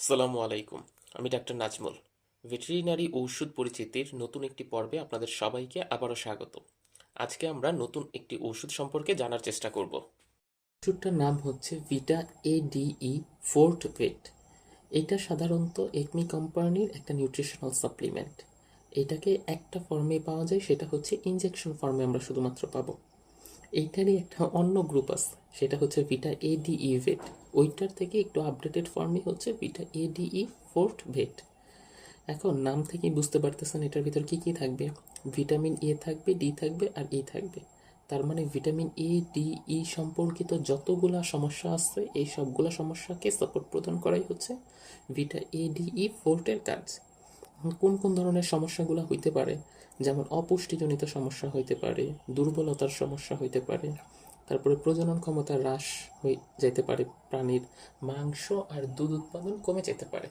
আসসালামু আলাইকুম, আমি ডাক্তার নাজমুল। ভেটেরিনারি ঔষধ পরিচিতির নতুন একটি পর্বে আপনাদের সবাইকে আবারও স্বাগত। আজকে আমরা নতুন একটি ওষুধ সম্পর্কে জানার চেষ্টা করব। ওষুধটার নাম হচ্ছে ভিটা এডিই ফোর্ট ভেট এটা সাধারণত একমি কোম্পানির একটা নিউট্রিশনাল সাপ্লিমেন্ট। এটাকে একটা ফর্মে পাওয়া যায়, সেটা হচ্ছে ইনজেকশন ফর্মে আমরা শুধুমাত্র পাবো। এইটারই একটা অন্য গ্রুপ আছে, সেটা হচ্ছে ভিটা এডিই ভেট ওইটার থেকে একটু আপডেটেড ফর্মই হচ্ছে ভিটা এডিই ফোর্ট ভেট এখন নাম থেকেই বুঝতে পারতেছেন এটার ভিতর কি কি থাকবে। ভিটামিন এ থাকবে ডি থাকবে আর ই থাকবে। তার মানে ভিটামিন এ ডি ই সম্পর্কিত যতগুলা সমস্যা আছে, এই সবগুলা সমস্যাকে সাপোর্ট প্রদান করাই হচ্ছে ভিটা এ ডি ই ফোর্টের কাজ। কোন কোন ধরনের সমস্যাগুলো হইতে পারে? যেমন অপুষ্টিজনিত সমস্যা হইতে পারে, দুর্বলতার সমস্যা হইতে পারে, তারপরে প্রজনন ক্ষমতা হ্রাস হয়ে যেতে পারে, প্রাণীর মাংস আর দুধ উৎপাদন কমে যেতে পারে।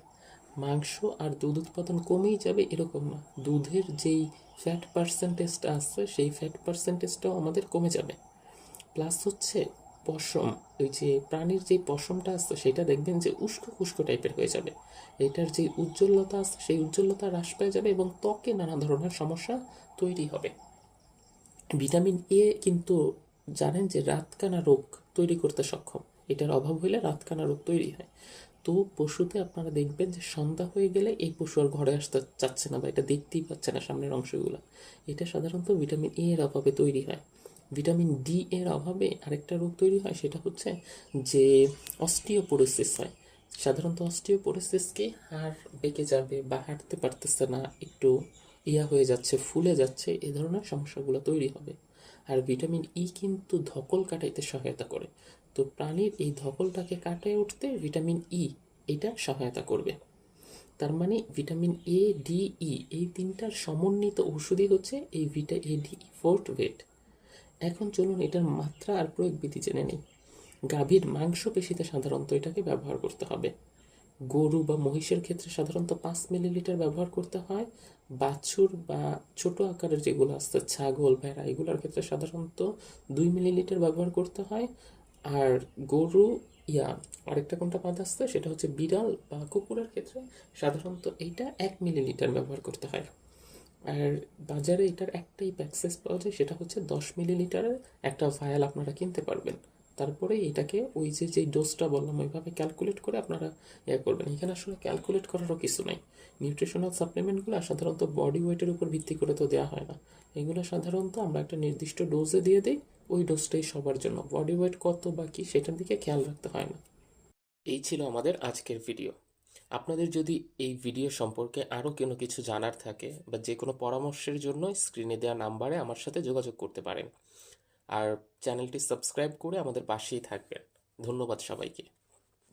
মাংস আর দুধ উৎপাদন কমেই যাবে এরকম না। দুধের যেই ফ্যাট পার্সেন্টেজটা আছে, সেই ফ্যাট পার্সেন্টেজটাও আমাদের কমে যাবে। প্লাস হচ্ছে পশম ওই যে প্রাণীর যে পশমটা আসতো সেটা দেখবেন যে উস্কো খুস্কো টাইপের হয়ে যাবে। এটার যে উজ্জ্বলতা আছে, সেই উজ্জ্বলতা হ্রাস পেয়ে যাবে এবং ত্বকে নানা ধরনের সমস্যা তৈরি হবে। ভিটামিন এ কিন্তু জানেন যে রাতকানা রোগ তৈরি করতে সক্ষম। এটার অভাব হইলে রাতকানা রোগ তৈরি হয়। তো পশুতে আপনারা দেখবেন যে সন্ধ্যা হয়ে গেলে এই পশু আর ঘরে আসতে চাচ্ছে না বা এটা দেখতেই পাচ্ছে না সামনের অংশগুলো। এটা সাধারণত ভিটামিন এ এর অভাবে তৈরি হয়। ভিটামিন ডি এর অভাবে আরেকটা রোগ তৈরি হয়, সেটা হচ্ছে যে অস্টিওপোরোসিস হয়। সাধারণত অস্টিওপোরোসিসকে হাড় বেঁকে যাবে বা হাঁটতে পারতেছে না, একটু ইয়া হয়ে যাচ্ছে, ফুলে যাচ্ছে, এ ধরনের সমস্যাগুলো তৈরি হবে। আর ভিটামিন ই কিন্তু ধকল কাটাইতে সহায়তা করে। তো প্রাণীর এই ধকলটাকে কাটায় উঠতে ভিটামিন ই এটা সহায়তা করবে। তার মানে ভিটামিন এ ডি ই এই তিনটার সমন্বিত ওষুধই হচ্ছে এই ভিটা এ ডি ফোর্ট ভেট এখন চলুন এটার মাত্রা আর প্রয়োগ বিধি জেনে নিই। গাভীর মাংসপেশিতে সাধারণত এটাকে ব্যবহার করতে হবে। গরু বা মহিষের ক্ষেত্রে সাধারণত পাঁচ মিলিলিটার ব্যবহার করতে হয়। বাছুর বা ছোট আকারের যেগুলো আসতে ছাগল, ভেড়া, এগুলোর ক্ষেত্রে সাধারণত দুই মিলিলিটার ব্যবহার করতে হয়। আর গরু, ইয়া, আরেকটা কোনটা পাত আসছে, সেটা হচ্ছে বিড়াল বা কুকুরের ক্ষেত্রে সাধারণত এইটা এক মিলিলিটার ব্যবহার করতে হয়। আর বাজারে এটার একটাই প্যাকসেস পাওয়া যায়, সেটা হচ্ছে দশ মিলিলিটারের একটা ভায়াল আপনারা কিনতে পারবেন। তারপরে এটাকে ওই যে যেই ডোজটা বললাম, ওইভাবে ক্যালকুলেট করে আপনারা ইয়ে করবেন। এখানে আসলে ক্যালকুলেট করারও কিছু নাই। নিউট্রিশনাল সাপ্লিমেন্টগুলো সাধারণত বডি ওয়েটের উপর ভিত্তি করে তো দেওয়া হয় না। এগুলো সাধারণত আমরা একটা নির্দিষ্ট ডোজে দিয়ে দিই, ওই ডোজটাই সবার জন্য। বডি ওয়েট কত বা কি, সেটার দিকে খেয়াল রাখতে হয় না। এই ছিল আমাদের আজকের ভিডিও আপনাদের যদি এই ভিডিও সম্পর্কে আরও কোনো কিছু জানার থাকে বা যে কোনো পরামর্শের জন্য স্ক্রিনে দেওয়া নাম্বারে আমার সাথে যোগাযোগ করতে পারেন। আর চ্যানেলটি সাবস্ক্রাইব করে আমাদের পাশেই থাকবেন। ধন্যবাদ সবাইকে।